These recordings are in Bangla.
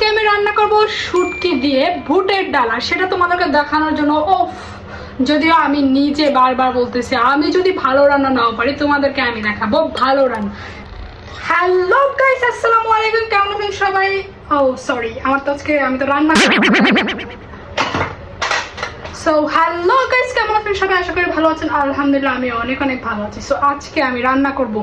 আজকে আমি রান্না করব শুটকি দিয়ে ভুটের ডাল, আর সেটা তোমাদেরকে দেখানোর জন্য। ওফ, যদিও আমি নিজে বারবার বলতেছি, আমি যদি ভালো রান্না নাও পারি, তোমাদেরকে আমি দেখাবো ভালো রান্না। হ্যালো গাইস আসসালামু আলাইকুম, কেমন আছেন সবাই? ও সরি আমার তো আজকে আমি তো রান্না সো হ্যালো গাইস কেমন আছেন? সবাই আশা করি ভালো আছেন। আলহামদুলিল্লাহ আমি অনেক অনেক ভালো আছি। সো আজকে আমি রান্না করব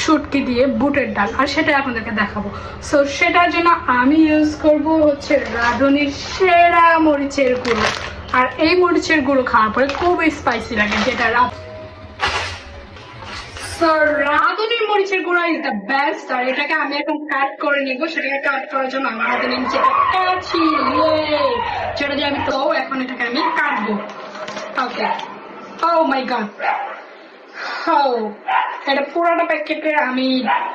শুটকি দিয়ে বুটের ডাল, আর সেটা আপনাদেরকে দেখাবো। সো সেটার জন্য আমি ইউজ করব হচ্ছে রাঁধুনির সেরা মরিচের গুঁড়ো। আর এই মরিচের গুঁড়ো খাওয়ার পরে খুবই স্পাইসি লাগে, যেটা রাঁধুনির মরিচের গুঁড়া ইজ দ্য বেস্ট আর এটাকে আমি এখন কাট করে নিব। সেটাকে কাট করার জন্য আমার হাতে একটা কাছি যেটা দিয়ে আমি তো এখন এটাকে আমি কাটবো ওকে ও মাই গড ও এটা পুরোটা প্যাকেটে আমি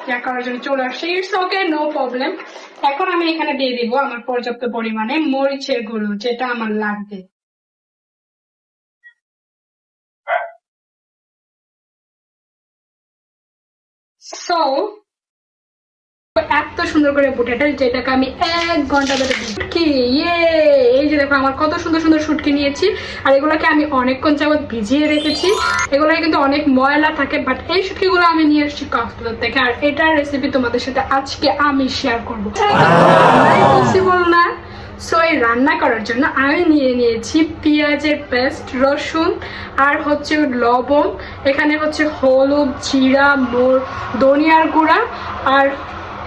ইয়া জন্য চলে আসছি। ইটস ওকে নো প্রবলেম এখন আমি এখানে দিয়ে দিব আমার পর্যাপ্ত পরিমাণে মরিচের গুঁড়ো, যেটা আমার লাগবে। সো এত সুন্দর করে বুটেটা, যেটাকে আমি এক ঘণ্টা ধরে শুটকি ইয়ে! এই যে দেখো, আমার কত সুন্দর সুন্দর শুটকি নিয়েছি। আর এগুলোকে আমি অনেকক্ষণ যাবত ভিজিয়ে রেখেছি। এগুলো কিন্তু অনেক ময়লা থাকে বাট এই শুটকিগুলো আমি নিয়ে এসেছি কক্সবাজার থেকে। আর এটার রেসিপি তোমাদের সাথে আজকে আমি শেয়ার করব। পসিবল না? সো এই রান্না করার জন্য আমি নিয়ে নিয়েছি পেঁয়াজের পেস্ট রসুন, আর হচ্ছে লবণ। এখানে হচ্ছে হলুদ, জিরা, মোর, ধনিয়ার গুঁড়া, আর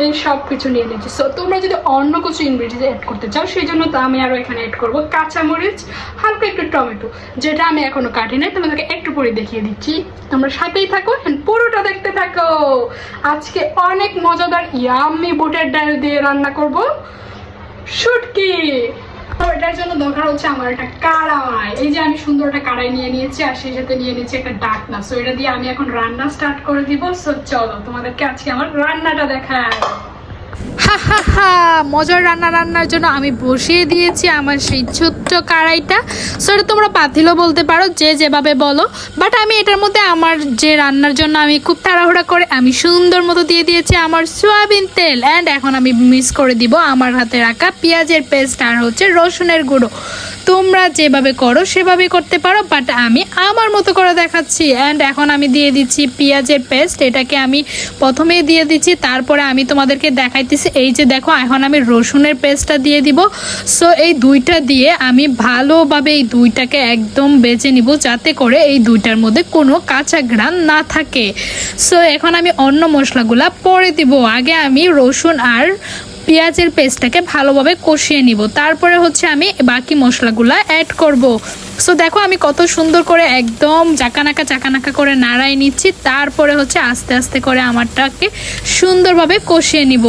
এই সব কিছু নিয়ে নিচ্ছি সো তোমরা যদি অন্য কিছু ইনগ্রিডিয়েন্ট অ্যাড করতে চাও, সেই জন্য তো আমি আরও এখানে অ্যাড করব। কাঁচামরিচ, হালকা একটু টমেটো, যেটা আমি এখনও কাটি নাই, তোমাদেরকে একটু পরে দেখিয়ে দিচ্ছি। তোমরা সাথেই থাকো অ্যান্ড পুরোটা দেখতে থাকো। আজকে অনেক মজাদার ইয়াম্মি বুটের ডাল দিয়ে রান্না করব। শুটকি! এটার জন্য দরকার হচ্ছে আমার একটা কাড়াই এই যে আমি সুন্দর একটা কাড়াই নিয়ে নিয়েছি, আর সেই সাথে নিয়ে নিয়েছি একটা ডাকনা। সো এটা দিয়ে আমি এখন রান্না স্টার্ট করে দিব। সো চলো তোমাদেরকে আজকে আমার রান্নাটা দেখায় হা হা হা, মজার রান্না রান্নার জন্য আমি বসিয়ে দিয়েছি আমার সেই ছোট্ট কড়াইটা। সেটা তোমরা পাতিলও বলতে পারো, যে যেভাবে বলো। বাট আমি এটার মধ্যে আমার যে রান্নার জন্য আমি খুব তাড়াহুড়া করে আমি সুন্দর মতো দিয়ে দিয়েছি আমার সয়াবিন তেল। অ্যান্ড এখন আমি মিক্স করে দিব আমার হাতে রাখা পেঁয়াজের পেস্ট আর হচ্ছে রসুনের গুঁড়ো। তোমরা যেভাবে করো সেভাবে করতে পারো বাট আমি আমার মতো করে দেখাচ্ছি। অ্যান্ড এখন আমি দিয়ে দিচ্ছি পেঁয়াজের পেস্ট এটাকে আমি প্রথমেই দিয়ে দিচ্ছি, তারপরে আমি তোমাদেরকে দেখাইতেছি। এই যে দেখো, এখন আমি রসুনের পেস্টটা দিয়ে দিব। সো এই দুইটা দিয়ে আমি ভালোভাবে এই দুইটাকে একদম বেছে নিব, যাতে করে এই দুইটার মধ্যে কোনো কাঁচা ঘ্রাণ না থাকে। সো এখন আমি অন্য মশলাগুলা পরে দিব। আগে আমি রসুন আর পেঁয়াজের পেস্টটাকে ভালোভাবে কষিয়ে নিব। তারপরে হচ্ছে আমি বাকি মশলাগুলো অ্যাড করব। সো দেখো, আমি কত সুন্দর করে একদম চাকানাকা চাকানাকা করে নাড়াই নিচ্ছি। তারপরে হচ্ছে আস্তে আস্তে করে আমারটাকে সুন্দরভাবে কষিয়ে নিব।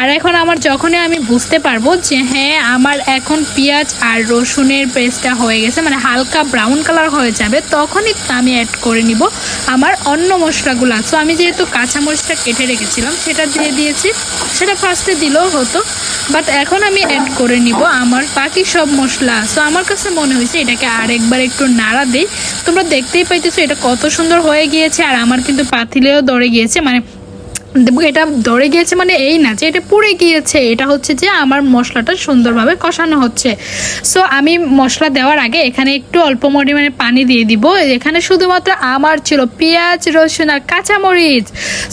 আর এখন আমার যখনই আমি বুঝতে পারব যে হ্যাঁ আমার এখন পেঁয়াজ আর রসুনের পেস্টটা হয়ে গেছে মানে হালকা ব্রাউন কালার হয়ে যাবে, তখনই আমি অ্যাড করে নিব আমার অন্য মশলাগুলো। সো আমি যেহেতু কাঁচামরিচটা কেটে রেখেছিলাম, সেটা দিয়ে দিয়েছি। সেটা ফার্স্টে দিলেও হতো বাট এখন আমি অ্যাড করে নিব আমার বাকি সব মশলা। সো আমার কাছে মনে হয়েছে এটাকে আরেকবার একটু নাড়া দিই। তোমরা দেখতেই পাইতেছো এটা কত সুন্দর হয়ে গিয়েছে, আর আমার কিন্তু পাতিলেও দরে গিয়েছে। মানে এটা ধরে গিয়েছে মানে এই না যে এটা পুড়ে গিয়েছে। এটা হচ্ছে যে আমার মশলাটা সুন্দরভাবে কষানো হচ্ছে। সো আমি মশলা দেওয়ার আগে এখানে একটু অল্প পরিমাণে পানি দিয়ে দিব। এখানে শুধুমাত্র আমার ছিল পেঁয়াজ, রসুন আর কাঁচামরিচ।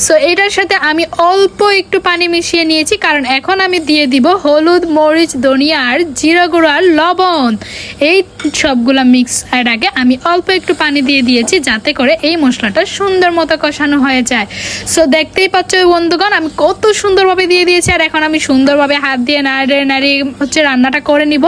সো এটার সাথে আমি অল্প একটু পানি মিশিয়ে নিয়েছি। কারণ এখন আমি দিয়ে দিব হলুদ, মরিচ, ধনিয়া আর জিরা গুঁড়ো আর লবণ। এই সবগুলো মিক্স এর আগে আমি অল্প একটু পানি দিয়ে দিয়েছি যাতে করে এই মশলাটা সুন্দর মতো কষানো হয়ে যায়। সো দেখতেই পাচ্ছ বন্ধুগণ, আমি কত সুন্দরভাবে দিয়ে দিয়েছি আর এখন আমি সুন্দরভাবে হাত দিয়ে নাড়িয়ে নাড়িয়ে হচ্ছে রান্নাটা করে নিব।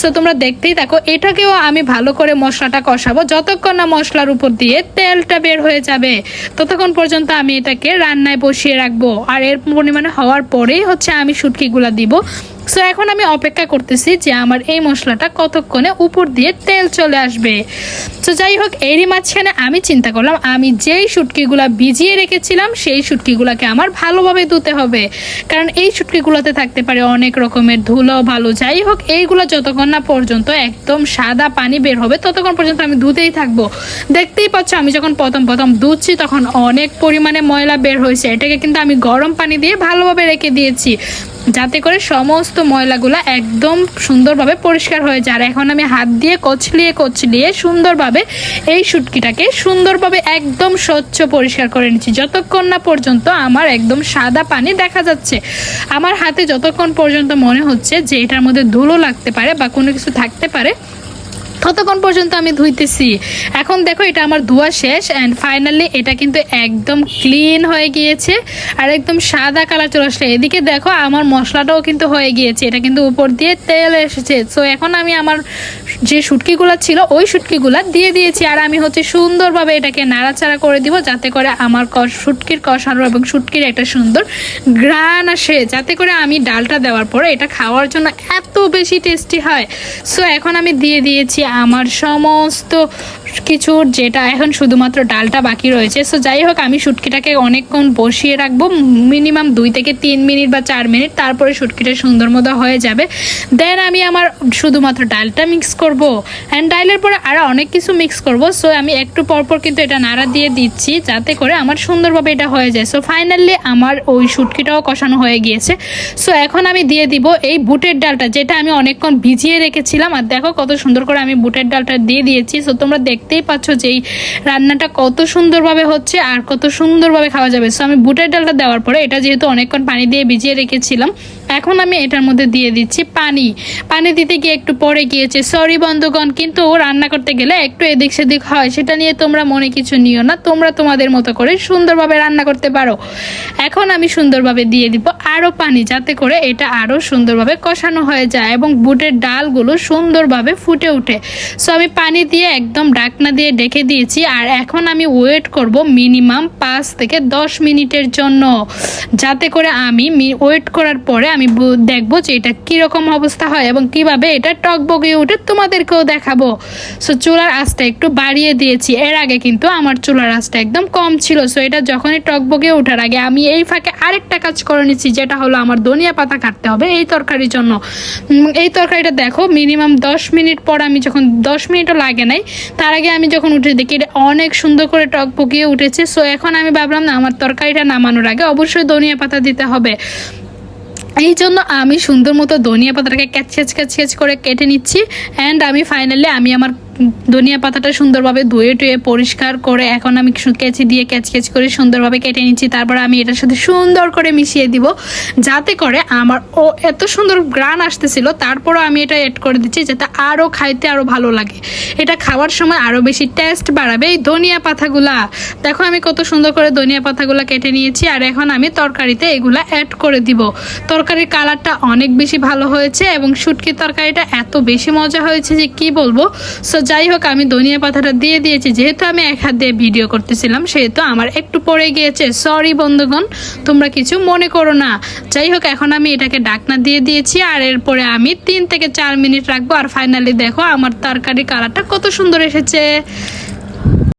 সো তোমরা দেখতেই থাকো, এটাকেও আমি ভালো করে মশলাটা কষাবো। যতক্ষণ না মশলার উপর দিয়ে তেলটা বের হয়ে যাবে, ততক্ষণ পর্যন্ত আমি এটাকে রান্নায় বসিয়ে রাখব। আর এর পরিমাণে হওয়ার পরেই হচ্ছে আমি শুটকিগুলো দিব। সো এখন আমি অপেক্ষা করতেছি যে আমার এই মশলাটা কতক্ষণে উপর দিয়ে তেল চলে আসবে। তো যাই হোক, এরই মাঝখানে আমি চিন্তা করলাম, আমি যেই শুটকিগুলা ভিজিয়ে রেখেছিলাম, সেই শুটকিগুলাকে আমার ভালোভাবে ধুতে হবে। কারণ এই শুটকিগুলোতে থাকতে পারে অনেক রকমের ধুলো, ভালো, যাই হোক, এইগুলো যতক্ষণ না পর্যন্ত একদম সাদা পানি বের হবে, ততক্ষণ পর্যন্ত আমি ধুতেই থাকব। দেখতেই পাচ্ছ, আমি যখন প্রথম প্রথম ধুচ্ছি, তখন অনেক পরিমাণে ময়লা বের হয়েছে। এটাকে কিন্তু আমি গরম পানি দিয়ে ভালোভাবে রেখে দিয়েছি। যাতে করে সমস্ত ময়লাগুলো একদম সুন্দরভাবে পরিষ্কার হয়ে যায়। আর এখন আমি হাত দিয়ে কচলিয়ে কচলিয়ে সুন্দরভাবে এই শুটকিটাকে সুন্দরভাবে একদম স্বচ্ছ পরিষ্কার করে নিচ্ছি। যতক্ষণ না পর্যন্ত আমার একদম সাদা পানি দেখা যাচ্ছে। আমার হাতে যতক্ষণ পর্যন্ত মনে হচ্ছে যে এটার মধ্যে ধুলো লাগতে পারে বা কোনো কিছু থাকতে পারে ততক্ষণ পর্যন্ত আমি ধুইতেছি। এখন দেখো এটা আমার ধোয়া শেষ অ্যান্ড ফাইনালি এটা কিন্তু একদম ক্লিন হয়ে গিয়েছে আর একদম সাদা কালার চলে আসলে। এদিকে দেখো আমার মশলাটাও কিন্তু হয়ে গিয়েছে, এটা কিন্তু উপর দিয়ে তেল এসেছে। সো এখন আমি আমার যে শুটকিগুলো ছিল, ওই শুটকিগুলো দিয়ে দিয়েছি আর আমি হচ্ছে সুন্দরভাবে এটাকে নাড়াচাড়া করে দিব যাতে করে আমার শুটকির কষানো এবং শুটকির একটা সুন্দর গ্রান আসে, যাতে করে আমি ডালটা দেওয়ার পরে এটা খাওয়ার জন্য এত বেশি টেস্টি হয়। সো এখন আমি দিয়ে দিয়েছি আমার সমস্ত কিছুর যেটা এখন শুধুমাত্র ডালটা বাকি রয়েছে। সো যাই হোক, আমি শুটকিটাকে অনেকক্ষণ বসিয়ে রাখব। মিনিমাম দুই থেকে তিন মিনিট বা চার মিনিট, তারপরে শুটকিটা সুন্দর মতো হয়ে যাবে। দেন আমি আমার শুধুমাত্র ডালটা মিক্স করব। অ্যান্ড ডালের পরে আরও অনেক কিছু মিক্স করব। সো আমি একটু পরপর কিন্তু এটা নাড়া দিয়ে দিচ্ছি, যাতে করে আমার সুন্দরভাবে এটা হয়ে যায়। সো ফাইনালি আমার ওই শুটকিটাও কষানো হয়ে গিয়েছে। সো এখন আমি দিয়ে দিব এই বুটের ডালটা, যেটা আমি অনেকক্ষণ ভিজিয়ে রেখেছিলাম। আর দেখো কত সুন্দর করে আমি বুটের ডালটা দিয়ে দিয়েছি। সো তোমরা দেখতেই পাচ্ছ যে এই রান্নাটা কত সুন্দরভাবে হচ্ছে আর কত সুন্দরভাবে খাওয়া যাবে। সো আমি বুটের ডালটা দেওয়ার পরে এটা যেহেতু অনেকক্ষণ পানি দিয়ে ভিজিয়ে রেখেছিলাম, এখন আমি এটার মধ্যে দিয়ে দিচ্ছি পানি। পানি দিতে গিয়ে একটু পরে গিয়েছে। সরি বন্ধুগণ, কিন্তু রান্না করতে গেলে একটু এদিক সেদিক হয়, সেটা নিয়ে তোমরা মনে কিছু নিও না। তোমরা তোমাদের মতো করে সুন্দরভাবে রান্না করতে পারো। এখন আমি সুন্দরভাবে দিয়ে দিব আরও পানি, যাতে করে এটা আরও সুন্দরভাবে কষানো হয়ে যায় এবং বুটের ডালগুলো সুন্দরভাবে ফুটে ওঠে। সো আমি পানি দিয়ে একদম ডাকনা দিয়ে ডেকে দিয়েছি, আর এখন আমি ওয়েট করব মিনিমাম পাঁচ থেকে দশ মিনিটের জন্য। যাতে করে আমি ওয়েট করার পরে আমি দেখব যে এটা কীরকম অবস্থা হয় এবং কীভাবে এটা টকবগিয়ে উঠে তোমাদেরকেও দেখাবো। সো চুলার আঁচটা একটু বাড়িয়ে দিয়েছি, এর আগে কিন্তু আমার চুলার আঁচটা একদম কম ছিল। সো এটা যখনই টকবগিয়ে ওঠার আগে আমি এই ফাঁকে আরেকটা কাজ করে নিচ্ছি, যেটা হলো আমার ধনিয়া পাতা কাটতে হবে এই তরকারির জন্য। এই তরকারিটা দেখো, মিনিমাম দশ মিনিট পর আমি যখন দশ মিনিটও লাগে নাই। তার আগে আমি যখন উঠে দেখি এটা অনেক সুন্দর করে টক পকিয়ে উঠেছে। সো এখন আমি ভাবলাম, না, আমার তরকারিটা নামানোর আগে অবশ্যই ধনিয়া পাতা দিতে হবে। এই জন্য আমি সুন্দর মতো ধনিয়া পাতাটাকে ক্যাচ ক্যাচ ক্যাচ করে কেটে নিচ্ছি। অ্যান্ড আমি ফাইনালি আমি আমার ধনিয়া পাতাটা সুন্দরভাবে ধুয়ে টুয়ে পরিষ্কার করে এখন আমি কেচি দিয়ে ক্যাচ ক্যাচ করে সুন্দরভাবে কেটে নিচ্ছি। তারপর আমি এটার সাথে সুন্দর করে মিশিয়ে দিব, যাতে করে আমার ও এত সুন্দর গ্রান আসতেছিল, তারপরও আমি এটা এড করে দিচ্ছি যাতে আরও খাইতে আরও ভালো লাগে। এটা খাওয়ার সময় আরও বেশি টেস্ট বাড়াবে এই ধনিয়া পাতাগুলা। দেখো আমি কত সুন্দর করে ধনিয়া পাতাগুলা কেটে নিয়েছি, আর এখন আমি তরকারিতে এগুলা অ্যাড করে দিব। তরকারির কালারটা অনেক বেশি ভালো হয়েছে এবং শুটকির তরকারিটা এত বেশি মজা হয়েছে যে কি বলব? সো যাই হোক, আমি ধনিয়া পাতাটা দিয়ে দিয়েছি। যেহেতু আমি এক হাত দিয়ে ভিডিও করতেছিলাম, সেহেতু আমার একটু পড়ে গিয়েছে। সরি বন্ধুগণ, তোমরা কিছু মনে করো না। যাই হোক, এখন আমি এটাকে ডাকনা দিয়ে দিয়েছি আর এরপরে আমি তিন থেকে চার মিনিট রাখব। আর ফাইনালি দেখো, আমার তরকারি কালারটা কত সুন্দর এসেছে।